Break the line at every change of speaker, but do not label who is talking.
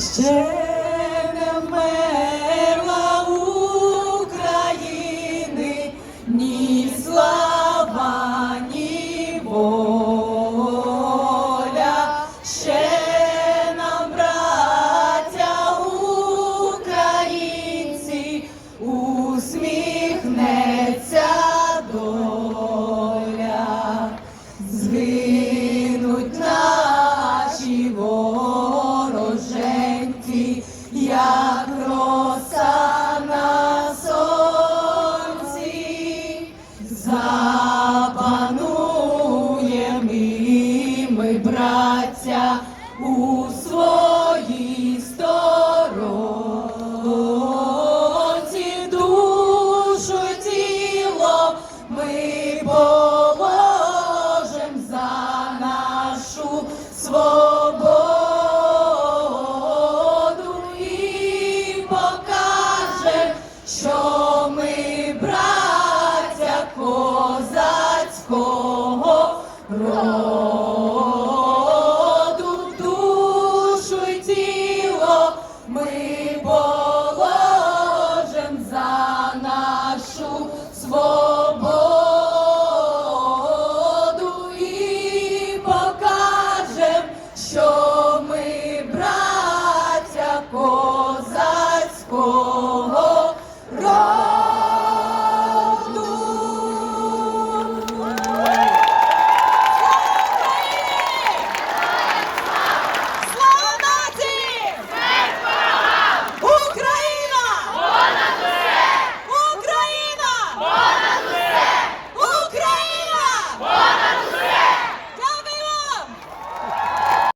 Ще України, ні слава, ні воля. Ще нам, браття українці, усміхнеться доля. Зві... й браття у своїй сторонці душу тіло ми положим за нашу свободу і покажем, що ми браття козацького. roll. свого.